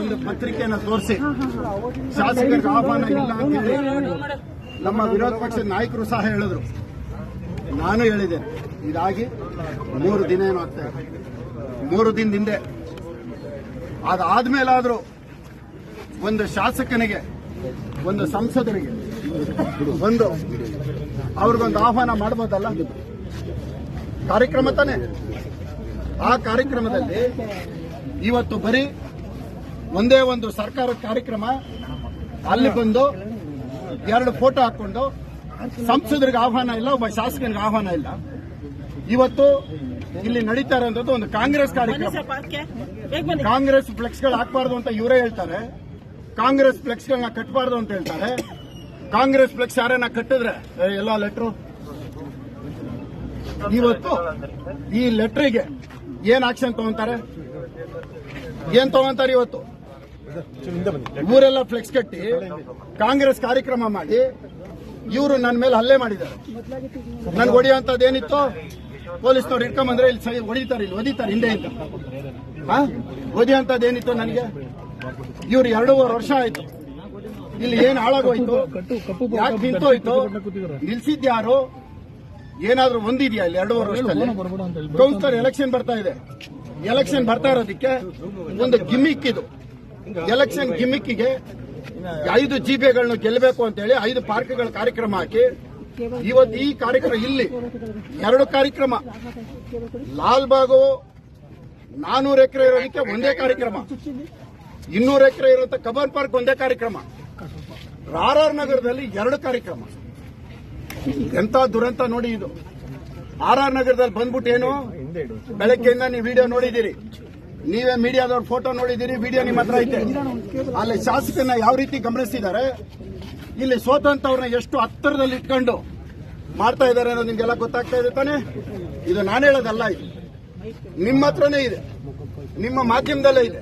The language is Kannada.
ಒಂದು ಪತ್ರಿಕೆಯನ್ನು ತೋರಿಸಿ. ಶಾಸಕರಿಗೆ ಆಹ್ವಾನ ಇಲ್ಲ ಅಂತ ನಮ್ಮ ವಿರೋಧ ಪಕ್ಷದ ನಾಯಕರು ಸಹ ಹೇಳಿದ್ರು. ನಾನು ಹೇಳಿದೆ ಇದಾಗಿ ಮೂರು ದಿನ ಏನು ಆಗ್ತಾ ಇದೆ. ಮೂರು ದಿನದ ಹಿಂದೆ ಅದಾದ್ಮೇಲಾದ್ರೂ ಒಂದು ಶಾಸಕನಿಗೆ ಒಂದು ಸಂಸದರಿಗೆ ಒಂದು ಅವ್ರಿಗೊಂದು ಆಹ್ವಾನ ಮಾಡ್ಬೋದಲ್ಲ? ಕಾರ್ಯಕ್ರಮ ತಾನೆ? ಆ ಕಾರ್ಯಕ್ರಮದಲ್ಲಿ ಇವತ್ತು ಬರೀ ಒಂದೇ ಒಂದು ಸರ್ಕಾರದ ಕಾರ್ಯಕ್ರಮ ಅಲ್ಲಿ ಬಂದು ಎರಡು ಫೋಟೋ ಹಾಕೊಂಡು ಸಂಸದರಿಗೆ ಆಹ್ವಾನ ಇಲ್ಲ ಒಬ್ಬ ಶಾಸಕನಿಗೆ ಆಹ್ವಾನ ಇಲ್ಲ. ಇವತ್ತು ಇಲ್ಲಿ ನಡೀತಾ ಇರೋದು ಒಂದು ಕಾಂಗ್ರೆಸ್ ಕಾರ್ಯಕ್ರಮ. ಕಾಂಗ್ರೆಸ್ ಫ್ಲೆಕ್ಸ್ಗಳು ಹಾಕಬಾರ್ದು ಅಂತ ಇವರೇ ಹೇಳ್ತಾರೆ. ಕಾಂಗ್ರೆಸ್ ಫ್ಲೆಕ್ಸ್ಗಳನ್ನ ಕಟ್ಟಬಾರ್ದು ಅಂತ ಹೇಳ್ತಾರೆ. ಕಾಂಗ್ರೆಸ್ ಫ್ಲೆಕ್ಸ್ ಯಾರನ್ನ ಕಟ್ಟಿದ್ರೆ? ಎಲ್ಲ ಲೆಟ್ರು ಇವತ್ತು ಈ ಲೆಟ್ರಿಗೆ ಏನ್ ಆಕ್ಷನ್ ತಗೊಂತಾರೆ? ಏನ್ ತಗೊಂತಾರೆ ಇವತ್ತು? ಊರೆಲ್ಲ ಫ್ಲೆಕ್ಸ್ ಕಟ್ಟಿ, ಕಾಂಗ್ರೆಸ್ ಕಾರ್ಯಕ್ರಮ ಮಾಡಿ, ಇವರು ನನ್ನ ಮೇಲೆ ಹಲ್ಲೆ ಮಾಡಿದ್ದಾರೆ. ನನ್ಗೆ ಹೊಡಿಯೋಂಥದ್ದು ಏನಿತ್ತು, ಪೊಲೀಸ್ನವ್ರು ಇಟ್ಕೊಂಬಂದ್ರೆ ಇಲ್ಲಿ ಸರಿ ಹೊಡಿತಾರೆ, ಇಲ್ಲಿ ಒದಿತಾರೆ, ಹಿಂದೆ ಹಾ ಒದಿಯೋಂಥದ್ದು ಏನಿತ್ತು ನನಗೆ? ಇವ್ರು ಎರಡೂವರೆ ವರ್ಷ ಆಯ್ತು. ಇಲ್ಲಿ ಏನ್ ಹಾಳಾಗೋಯ್ತು? ಯಾಕೆ ನಿಂತೋಯ್ತು? ನಿಲ್ಸಿದ್ಯಾರು ಏನಾದ್ರೂ ಒಂದಿದೆಯಾ ಇಲ್ಲಿ ಎರಡು ವರ್ಷದಲ್ಲಿ? ಕೌನ್ಸಿಲರ್ ಎಲೆಕ್ಷನ್ ಬರ್ತಾ ಇದೆ. ಎಲೆಕ್ಷನ್ ಬರ್ತಾ ಇರೋದಕ್ಕೆ ಒಂದು ಗಿಮಿಕ್ ಇದು. ಎಲೆಕ್ಷನ್ ಗಿಮಿಕ್ಕಿಗೆ ಐದು ಜಿಬೆಗಳನ್ನು ಗೆಲ್ಲಬೇಕು ಅಂತ ಹೇಳಿ ಐದು ಪಾರ್ಕ್ಗಳ ಕಾರ್ಯಕ್ರಮ ಹಾಕಿ ಇವತ್ತು ಈ ಕಾರ್ಯಕ್ರಮ ಇಲ್ಲಿ ಎರಡು ಕಾರ್ಯಕ್ರಮ. ಲಾಲ್ ಲಾಲ್ಬಾಗು ನಾನೂರು ಎಕರೆ ಇರೋದಕ್ಕೆ ಒಂದೇ ಕಾರ್ಯಕ್ರಮ. ಇನ್ನೂರು ಎಕರೆ ಇರುವಂತ ಕಬನ್ ಪಾರ್ಕ್ ಒಂದೇ ಕಾರ್ಯಕ್ರಮ. ರಾರ್ ನಗರದಲ್ಲಿ ಎರಡು ಕಾರ್ಯಕ್ರಮ. ಎಂತ ದುರಂತ ನೋಡಿ ಇದು. ಆರ್ ಆರ್ ನಗರದಲ್ಲಿ ಬಂದ್ಬಿಟ್ಟು ಏನು? ಬೆಳಗ್ಗೆಯಿಂದ ನೀವು ವಿಡಿಯೋ ನೋಡಿದ್ದೀರಿ. ನೀವೇ ಮೀಡಿಯಾದವ್ರ ಫೋಟೋ ನೋಡಿದ್ದೀರಿ ವಿಡಿಯೋ ನಿಮ್ಮ ಹತ್ರ ಐತೆ. ಅಲ್ಲಿ ಶಾಸಕನ ಯಾವ ರೀತಿ ಗಮನಿಸಿದ್ದಾರೆ ಇಲ್ಲಿ ಸೋತಂತವ್ರನ್ನ ಎಷ್ಟು ಹತ್ತಿರದಲ್ಲಿ ಇಟ್ಕೊಂಡು ಮಾಡ್ತಾ ಇದ್ದಾರೆ ಅನ್ನೋದು ನಿಮ್ಗೆಲ್ಲ ಗೊತ್ತಾಗ್ತಾ ಇದೆ ತಾನೆ? ಇದು ನಾನು ಹೇಳೋದಲ್ಲ ಇದು. ನಿಮ್ಮ ಹತ್ರನೇ ಇದೆ. ನಿಮ್ಮ ಮಾಧ್ಯಮದಲ್ಲೇ ಇದೆ.